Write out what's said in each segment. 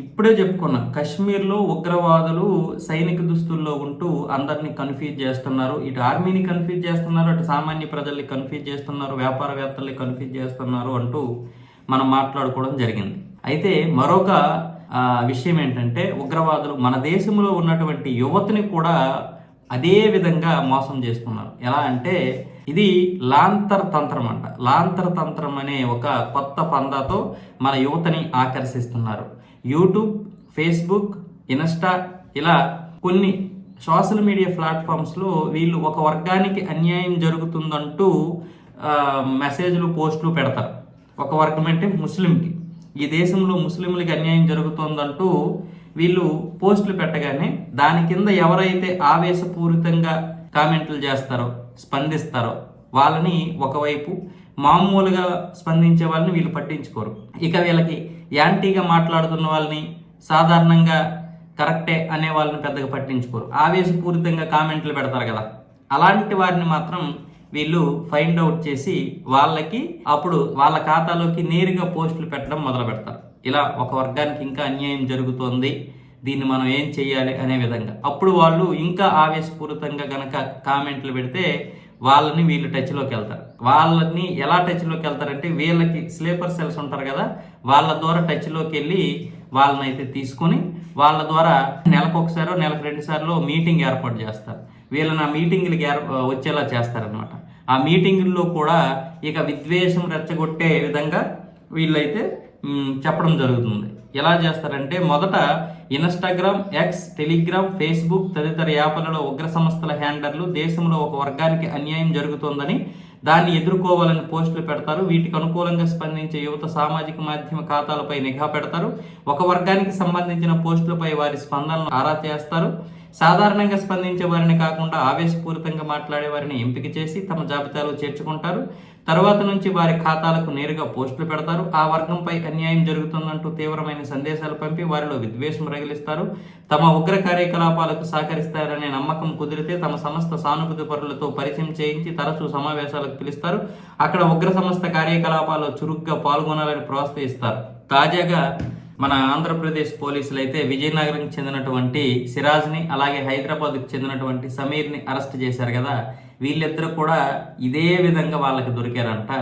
ఇప్పుడే చెప్పుకున్న కశ్మీర్లో ఉగ్రవాదులు సైనిక దుస్తుల్లో ఉంటూ అందరినీ కన్ఫ్యూజ్ చేస్తున్నారు. ఇటు ఆర్మీని కన్ఫ్యూజ్ చేస్తున్నారు అటు సామాన్య ప్రజల్ని కన్ఫ్యూజ్ చేస్తున్నారు వ్యాపారవేత్తల్ని కన్ఫ్యూజ్ చేస్తున్నారు అంటూ మనం మాట్లాడుకోవడం జరిగింది. అయితే మరొక విషయం ఏంటంటే ఉగ్రవాదులు మన దేశంలో ఉన్నటువంటి యువతని కూడా అదే విధంగా మోసం చేస్తున్నారు. ఎలా అంటే ఇది లాంతర్ తంత్రం అంట. లాంతర్ తంత్రం అనే ఒక కొత్త పందాతో మన యువతని ఆకర్షిస్తున్నారు. యూట్యూబ్ ఫేస్బుక్ ఇన్స్టా ఇలా కొన్ని సోషల్ మీడియా ప్లాట్ఫామ్స్లో వీళ్ళు ఒక వర్గానికి అన్యాయం జరుగుతుందంటూ మెసేజ్లు పోస్టులు పెడతారు. ఒక వర్గం అంటే ముస్లింకి. ఈ దేశంలో ముస్లింలకి అన్యాయం జరుగుతుందంటూ వీళ్ళు పోస్టులు పెట్టగానే దాని కింద ఎవరైతే ఆవేశపూరితంగా కామెంట్లు చేస్తారో స్పందిస్తారో వాళ్ళని ఒకవైపు మామూలుగా స్పందించే వాళ్ళని వీళ్ళు పట్టించుకోరు. ఇక వీళ్ళకి యాంటీగా మాట్లాడుతున్న వాళ్ళని సాధారణంగా కరెక్టే అనే వాళ్ళని పెద్దగా పట్టించుకోరు. ఆవేశపూరితంగా కామెంట్లు పెడతారు కదా. అలాంటి వారిని మాత్రం వీళ్ళు ఫైండ్ అవుట్ చేసి వాళ్ళకి అప్పుడు వాళ్ళ ఖాతాలోకి నేరుగా పోస్టులు పెట్టడం మొదలు పెడతారు. ఇలా ఒక వర్గానికి ఇంకా అన్యాయం జరుగుతోంది. దీన్ని మనం ఏం చేయాలి అనే విధంగా. అప్పుడు వాళ్ళు ఇంకా ఆవేశపూరితంగా కనుక కామెంట్లు పెడితే వాళ్ళని వీళ్ళు టచ్లోకి వెళ్తారు. వాళ్ళని ఎలా టచ్లోకి వెళ్తారంటే వీళ్ళకి స్లీపర్ సెల్స్ ఉంటారు కదా వాళ్ళ ద్వారా టచ్లోకి వెళ్ళి వాళ్ళని అయితే తీసుకొని వాళ్ళ ద్వారా నెలకు ఒకసారో నెలకు రెండు సార్లు మీటింగ్ ఏర్పాటు చేస్తారు. వీళ్ళని ఆ మీటింగ్లకి ఏర్ వచ్చేలా చేస్తారనమాట ఆ మీటింగుల్లో కూడా ఇక విద్వేషం రెచ్చగొట్టే విధంగా వీళ్ళైతే చెప్పడం జరుగుతుంది. ఎలా చేస్తారంటే మొదట ఇన్స్టాగ్రామ్ ఎక్స్ టెలిగ్రామ్ ఫేస్బుక్ తదితర యాప్లలో ఉగ్ర సంస్థల హ్యాండర్లు దేశంలో ఒక వర్గానికి అన్యాయం జరుగుతోందని దాన్ని ఎదుర్కోవాలని పోస్టులు పెడతారు. వీటికి అనుకూలంగా స్పందించే యువత సామాజిక మాధ్యమ ఖాతాలపై నిఘా పెడతారు. ఒక వర్గానికి సంబంధించిన పోస్టులపై వారి స్పందనలు ఆరా చేస్తారు. సాధారణంగా స్పందించే వారిని కాకుండా ఆవేశపూరితంగా మాట్లాడే వారిని ఎంపిక చేసి తమ జాబితాలో చేర్చుకుంటారు. తర్వాత నుంచి వారి ఖాతాలకు నేరుగా పోస్టులు పెడతారు. ఆ వర్గంపై అన్యాయం జరుగుతుందంటూ తీవ్రమైన సందేశాలు పంపి వారిలో విద్వేషం రగిలిస్తారు. తమ ఉగ్ర కార్యకలాపాలకు సహకరిస్తారనే నమ్మకం కుదిరితే తమ సంస్థ సానుభూతి పరులతో పరిచయం చేయించి తరచూ సమావేశాలకు పిలుస్తారు. అక్కడ ఉగ్ర సంస్థ కార్యకలాపాల్లో చురుగ్గా పాల్గొనాలని ప్రోత్సహిస్తారు. తాజాగా మన ఆంధ్రప్రదేశ్ పోలీసులు అయితే విజయనగరంకి చెందినటువంటి సిరాజ్ని అలాగే హైదరాబాద్కి చెందినటువంటి సమీర్ని అరెస్ట్ చేశారు కదా. వీళ్ళిద్దరు కూడా ఇదే విధంగా వాళ్ళకి దొరికారంట.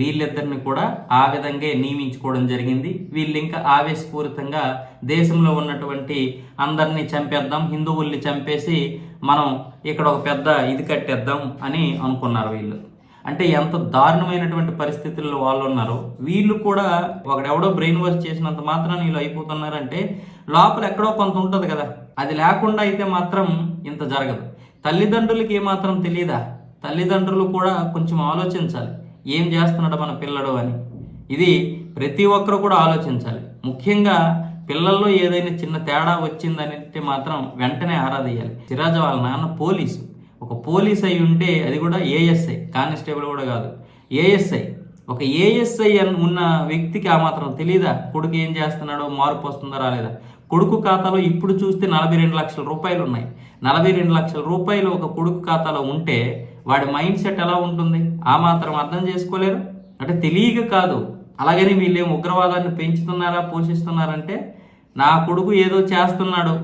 వీళ్ళిద్దరిని కూడా ఆ విధంగా నియమించుకోవడం జరిగింది. వీళ్ళు ఇంకా ఆవేశపూరితంగా దేశంలో ఉన్నటువంటి అందరినీ చంపేద్దాం హిందువుల్ని చంపేసి మనం ఇక్కడ ఒక పెద్ద ఇది కట్టేద్దాం అని అనుకున్నారు వీళ్ళు. అంటే ఎంత దారుణమైనటువంటి పరిస్థితుల్లో వాళ్ళు ఉన్నారో వీళ్ళు కూడా ఒకడెవడో బ్రెయిన్ వాష్ చేసినంత మాత్రం వీళ్ళు అయిపోతున్నారంటే లోపల ఎక్కడో కొంత ఉంటుంది కదా. అది లేకుండా అయితే మాత్రం ఇంత జరగదు. తల్లిదండ్రులకి ఏమాత్రం తెలియదా తల్లిదండ్రులు కూడా కొంచెం ఆలోచించాలి. ఏం చేస్తున్నాడు మన పిల్లడు అని. ఇది ప్రతి ఒక్కరు కూడా ఆలోచించాలి. ముఖ్యంగా పిల్లల్లో ఏదైనా చిన్న తేడా వచ్చిందంటే మాత్రం వెంటనే ఆరాధేయాలి సిరాజ్ వాళ్ళ నాన్న పోలీసు. ఒక పోలీస్ అయి ఉంటే అది కూడా ఏఎస్ఐ కానిస్టేబుల్ కూడా కాదు. ఏఎస్ఐ ఒక ఏఎస్ఐ అని ఉన్న వ్యక్తికి ఆ మాత్రం తెలియదా కొడుకు ఏం చేస్తున్నాడో మార్పు వస్తుందా రాలేదా? కొడుకు ఖాతాలో ఇప్పుడు చూస్తే నలభై రెండు లక్షల రూపాయలు ఉన్నాయి. నలభై రెండు లక్షల రూపాయలు ఒక కొడుకు ఖాతాలో ఉంటే వాడి మైండ్ సెట్ ఎలా ఉంటుంది? ఆ మాత్రం అర్థం చేసుకోలేరు? అంటే తెలియక కాదు. అలాగని వీళ్ళేం ఉగ్రవాదాన్ని పెంచుతున్నారా పోషిస్తున్నారంటే నా కొడుకు ఏదో చేస్తున్నాడు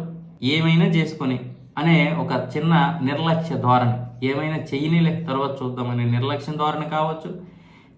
ఏమైనా చేసుకొని. అనే ఒక చిన్న నిర్లక్ష్య ధోరణి. ఏమైనా చెయ్యనిలే తర్వాత చూద్దామనే నిర్లక్ష్యం ధోరణి కావచ్చు.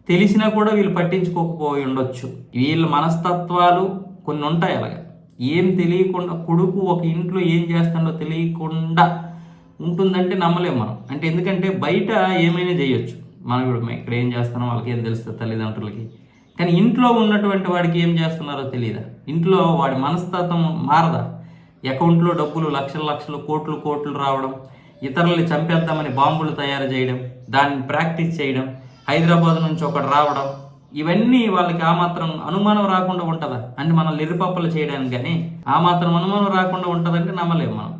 తెలిసినా కూడా వీళ్ళు పట్టించుకోకపోయి ఉండొచ్చు. వీళ్ళ మనస్తత్వాలు కొన్ని ఉంటాయి అలాగా. ఏం తెలియకుండా కొడుకు ఒక ఇంట్లో ఏం చేస్తాడో తెలియకుండా ఉంటుందంటే నమ్మలేము మనం. అంటే ఎందుకంటే బయట ఏమైనా చేయొచ్చు. మనం ఇప్పుడు ఇక్కడ ఏం చేస్తున్నాం వాళ్ళకి ఏం తెలుస్తుంది తల్లిదండ్రులకి. కానీ ఇంట్లో ఉన్నటువంటి వాడికి ఏం చేస్తున్నారో తెలియదా ఇంట్లో వాడి మనస్తత్వం మారదా? అకౌంట్లో డబ్బులు లక్షల లక్షలు కోట్లు కోట్లు రావడం ఇతరుల్ని చంపేద్దామని బాంబులు తయారు చేయడం దాన్ని ప్రాక్టీస్ చేయడం హైదరాబాద్ నుంచి ఒకటి రావడం ఇవన్నీ వాళ్ళకి ఆ మాత్రం అనుమానం రాకుండా ఉంటుందా? అంటే మనం లిరిపప్పలు చేయడానికి కానీ ఆ మాత్రం అనుమానం రాకుండా ఉంటుందంటే నమ్మలేము మనం.